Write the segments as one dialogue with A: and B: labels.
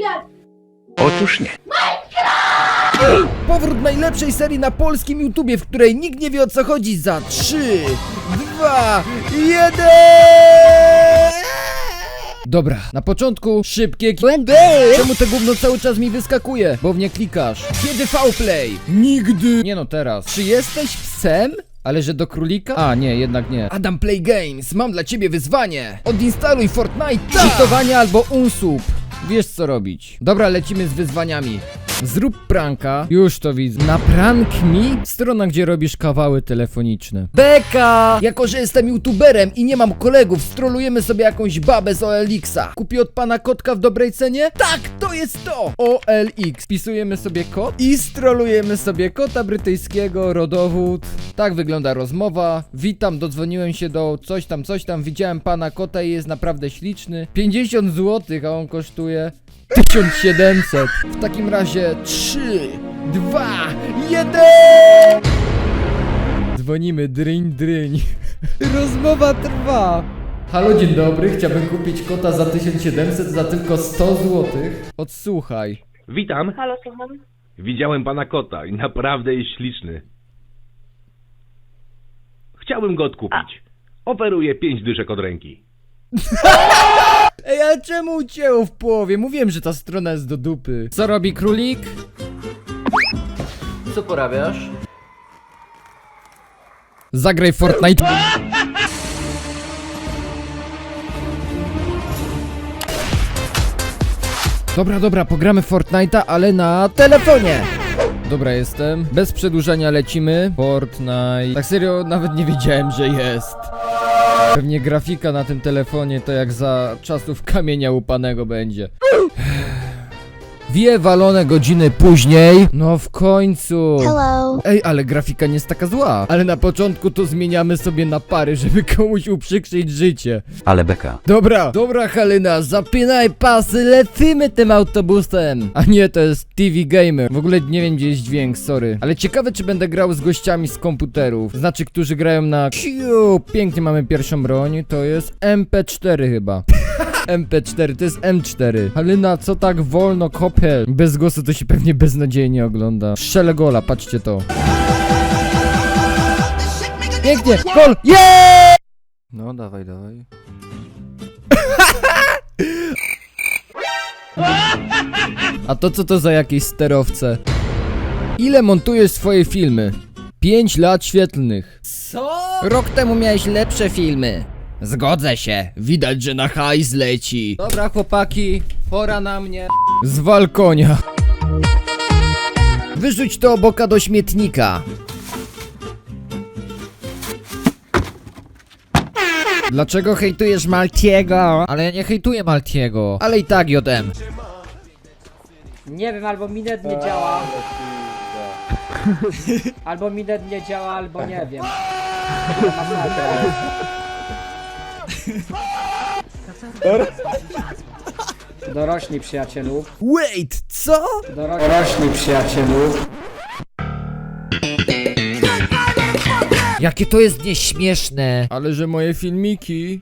A: pirata?
B: Otóż nie.
C: Powrót najlepszej serii na polskim YouTubie, w której nikt nie wie o co chodzi za 3, 2, 1! Dobra, na początku szybkie QND. Czemu to gówno cały czas mi wyskakuje? Bo w nie klikasz. Kiedy V play? Nigdy. Nie no teraz. Czy jesteś psem? Ale że do królika? A, nie, jednak nie. Adam Play Games, mam dla ciebie wyzwanie. Odinstaluj Fortnite. Cheatowanie albo unsub. Wiesz co robić. Dobra, lecimy z wyzwaniami. Zrób pranka. Już to widzę. Na prank me? Strona, gdzie robisz kawały telefoniczne. Beka! Jako, że jestem youtuberem i nie mam kolegów, strolujemy sobie jakąś babę z OLX-a. Kupi od pana kotka w dobrej cenie? Tak, to jest to! OLX. Wpisujemy sobie kod i strolujemy sobie kota brytyjskiego, rodowód. Tak wygląda rozmowa. Witam, dodzwoniłem się do coś tam, coś tam. Widziałem pana kota i jest naprawdę śliczny. 50 zł, a on kosztuje 1700. W takim razie 3, 2, 1! Dzwonimy, dryń, dryń. Rozmowa trwa. Halo, dzień dobry. Chciałbym kupić kota za 1700 za tylko 100 zł. Odsłuchaj.
B: Witam.
A: Halo, słucham?
B: Widziałem pana kota i naprawdę jest śliczny. Chciałbym go odkupić. Oferuję pięć dyszek od ręki.
C: Ej, ale czemu ucięło w połowie? Mówiłem, że ta strona jest do dupy. Co robi królik? Co porabiasz? Zagraj w Fortnite. Dobra, dobra, pogramy w Fortnite'a, ale na telefonie. Dobra, jestem. Bez przedłużania lecimy. Fortnite. Tak serio, nawet nie wiedziałem, że jest. Pewnie grafika na tym telefonie to jak za czasów kamienia upanego będzie. Dwie walone godziny później. No w końcu.
A: Hello.
C: Ej, ale grafika nie jest taka zła. Ale na początku to zmieniamy sobie na pary, żeby komuś uprzykrzyć życie.
D: Ale beka.
C: Dobra, dobra Halina, zapinaj pasy, lecimy tym autobusem. A nie, to jest TV Gamer. W ogóle nie wiem gdzie jest dźwięk, sorry. Ale ciekawe czy będę grał z gościami z komputerów. Znaczy, którzy grają na Q. Pięknie mamy pierwszą broń, to jest MP4 chyba. MP4, to jest M4. Halina, co tak wolno kopie? Bez głosu to się pewnie beznadziejnie ogląda. Strzelę gola, patrzcie to. Pięknie, gol, yeah! No, dawaj, dawaj. A to co to za jakieś sterowce? Ile montujesz swoje filmy? 5 lat świetlnych. Co? Rok temu miałeś lepsze filmy. Zgodzę się. Widać, że na hajs leci. Dobra, chłopaki, pora na mnie. Z balkonia. Wyrzuć to oboka do śmietnika. Dlaczego hejtujesz Maltiego? Ale ja nie hejtuję Maltiego. Ale i tak JM.
E: Nie wiem, albo Minet nie działa. Albo Minet nie działa, albo nie wiem. Dorośli przyjacielu.
C: Wait, co?
E: Doro- Dorośli przyjacielu.
C: Jakie to jest nieśmieszne. Ale że moje filmiki.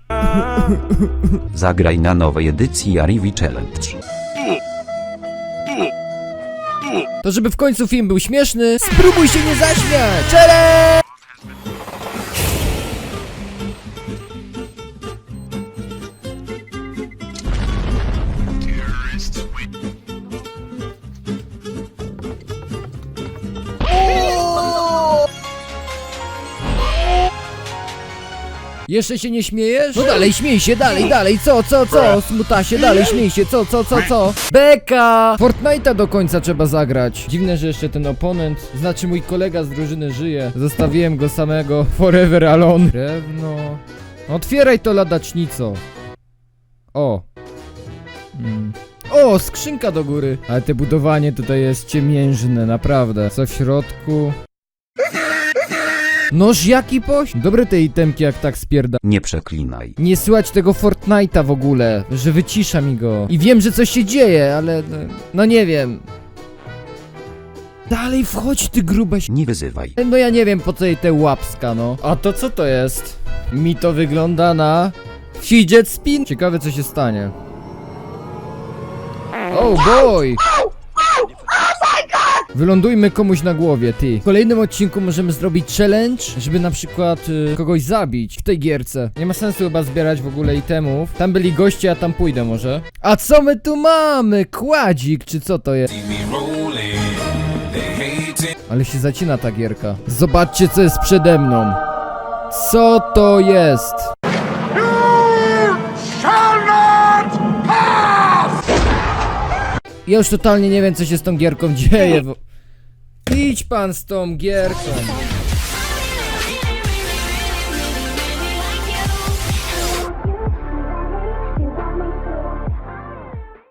D: Zagraj na nowej edycji Arrivi Challenge.
C: To żeby w końcu film był śmieszny, spróbuj się nie zaśmiać! Challenge! Jeszcze się nie śmiejesz? No dalej, śmiej się, dalej, dalej, co, co, co? Smutasie, dalej, śmiej się, co, co, co, co? Beka! Fortnite'a do końca trzeba zagrać. Dziwne, że jeszcze ten oponent, znaczy mój kolega z drużyny żyje. Zostawiłem go samego, forever alone. Drewno... Otwieraj to ladacznico. O. Mm. O, skrzynka do góry. Ale te budowanie tutaj jest ciemiężne, naprawdę. Co w środku? Noż jaki poś? Dobre te itemki jak tak spierda.
D: Nie przeklinaj.
C: Nie słychać tego Fortnite'a w ogóle, że wycisza mi go. I wiem, że coś się dzieje, ale no, no nie wiem. Dalej wchodź ty grubeś.
D: Nie wyzywaj.
C: No ja nie wiem po co jej te łapska, no. A to co to jest? Mi to wygląda na fidget spin. Ciekawe co się stanie. Oh boy! Wylądujmy komuś na głowie, ty. W kolejnym odcinku możemy zrobić challenge, żeby na przykład y, kogoś zabić w tej gierce. Nie ma sensu chyba zbierać w ogóle itemów. Tam byli goście, a tam pójdę może. A co my tu mamy? Kładzik, czy co to jest? Ale się zacina ta gierka. Zobaczcie, co jest przede mną. Co to jest? Ja już totalnie nie wiem, co się z tą gierką dzieje. Bo... Idź pan z tą gierką.